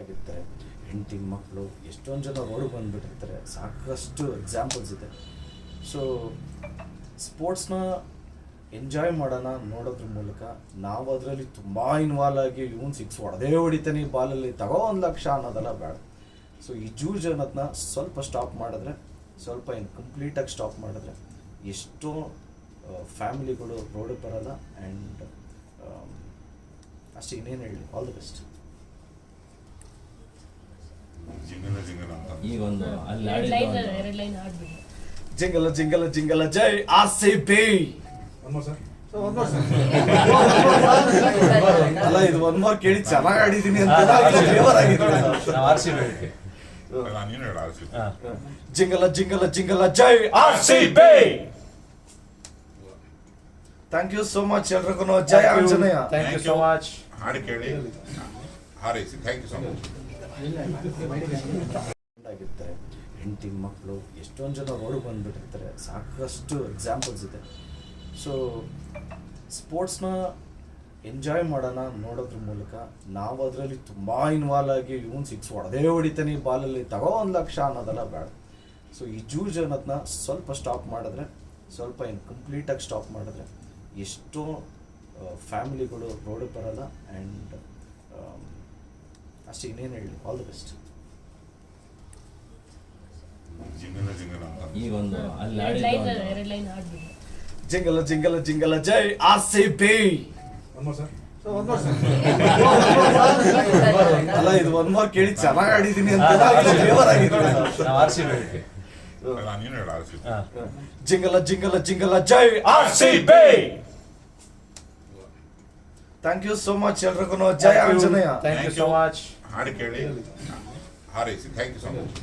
ಆಗಿರ್ತಾರೆ. ಹೆಂಡತಿ ಮಕ್ಕಳು ಎಷ್ಟೊಂದು ಜನ ರೋಡ್ ಬಂದುಬಿಟ್ಟಿರ್ತಾರೆ. ಸಾಕಷ್ಟು ಎಕ್ಸಾಂಪಲ್ಸ್ ಇದೆ. ಸೊ ಸ್ಪೋರ್ಟ್ಸ್ನ ಎಂಜಾಯ್ ಮಾಡೋಣ ನೋಡೋದ್ರ ಮೂಲಕ ನಾವು ಅದರಲ್ಲಿ ತುಂಬ ಇನ್ವಾಲ್ವ್ ಆಗಿ ಇವನು ಸಿಕ್ಸ್ ಹೊಡೆದೇ ಹೊಡಿತಾನೆ ಈ ಬಾಲಲ್ಲಿ. ತಗೋ ಒಂದು ಲಕ್ಷ ಅನ್ನೋದೆಲ್ಲ ಬೇಡ. ಸೊ ಈ ಜೂಜ್ ಅನ್ನೋದನ್ನ ಸ್ವಲ್ಪ ಸ್ಟಾಪ್ ಮಾಡಿದ್ರೆ, ಸ್ವಲ್ಪ ಏನು ಕಂಪ್ಲೀಟಾಗಿ ಸ್ಟಾಪ್ ಮಾಡಿದ್ರೆ ಎಷ್ಟೋ ಫ್ಯಾಮಿಲಿಗಳು ರೋಡಿಗೆ ಬರೋಲ್ಲ. ಆ್ಯಂಡ್ ಅಷ್ಟೇ ಇನ್ನೇನು ಹೇಳಿ. ಆಲ್ ದಿ ಬೆಸ್ಟ್ ಜಿಂಗನ ಜಿಂಗಲ ಅಂತ ಈಗ ಒಂದು ಅಲ್ಲಿ ಲೈನ್ ಆಡಿದ್ದು ಲೈನ್ ಒಂದು- ಲೈನ್ ಆಡ್ಬಿಡಿ. ಜಿಂಗಲ ಜಿಂಗಲ ಜಿಂಗಲ ಜೈ ಆರ್ ಸಿ ಬಿ. ಅಲ್ಲ ಇದು ಒನ್ ಮೋರ್ ಕೇಳಿ ಚೆನ್ನಾಗಿ ಆಡಿದೀನಿ ಅಂತ ಫೇವರ್ ಆಗಿದೆ ನಾವು ಆರ್ ಸಿ ಬಿ ಅಲ್ಲ, ಏನು ಹೇಳು ಆರ್ಸಿ ಜಿಂಗಲ ಜಿಂಗಲ ಜಿಂಗಲ ಜೈ R C B. Thank you so much ಎಲ್ರಿಗೂ. ಜಯ Anjaneya. Thank you so much ಹಾಡು ಕೇಳಿ. ಹಾರೈಸಿ. ಥ್ಯಾಂಕ್ ಯು ಸೋ ಮಚ್ ಆಗಿರ್ತಾರೆ ಹೆಂಡತಿ ಮಕ್ಕಳು ಎಷ್ಟೊಂದು ಜನ ರೋಡ್ ಬಂದ್ಬಿಟ್ಟಿರ್ತಾರೆ. ಸಾಕಷ್ಟು ಎಕ್ಸಾಂಪಲ್ಸ್ ಇದೆ. ಸೊ ಸ್ಪೋರ್ಟ್ಸ್ನ ಎಂಜಾಯ್ ಮಾಡೋಣ ನೋಡೋದ್ರ ಮೂಲಕ ನಾವು ಅದರಲ್ಲಿ ತುಂಬ ಇನ್ವಾಲ್ವ್ ಆಗಿ ಇವನ್ ಸಿಕ್ಸ್ ಹೊಡೆದೇ ಹೊಡಿತಾನೆ ಈ ಬಾಲಲ್ಲಿ. ತಗೋ ಒಂದು ಲಕ್ಷ ಅನ್ನೋದೆಲ್ಲ ಬೇಡ. ಸೊ ಈ ಜೂಜ್ ಅನ್ನೋದನ್ನ ಸ್ವಲ್ಪ ಸ್ಟಾಪ್ ಮಾಡಿದ್ರೆ, ಸ್ವಲ್ಪ ಏನು ಕಂಪ್ಲೀಟಾಗಿ ಸ್ಟಾಪ್ ಮಾಡಿದ್ರೆ ಎಷ್ಟೋ ಫ್ಯಾಮಿಲಿಗಳು ರೋಡಿಗೆ ಬರೋಲ್ಲ ಆ್ಯಂಡ್ ಅಷ್ಟೇ ಇನ್ನೇನು ಹೇಳಿ ಆಲ್ ದಿ ಬೆಸ್ಟ್ ಅಲ್ಲಿ ಎರಡ್ ಲೈನ್ ಜಿಂಗಲ ಜಿಂಗಲ ಜಿಂಗಲ ಜೈ ಆರ್ ಸಿ ಬಿ. ಅಲ್ಲ ಇದು ಒಂದ್ ಮಾರ್ ಕೇಳಿ ಚೆನ್ನಾಗಿ ಆಡಿದೀನಿ ಅಂತ ಜಿಂಗಲ ಜಿಂಗಲ ಜಿಂಗಲ ಜೈ R C B. Thank you so much ಎಲ್ರಿಗೂ. ಜಯ Anjaneya. Thank you so much ಹಾಡು ಕೇಳಿ. ಹಾರೈಸಿ. Thank you so much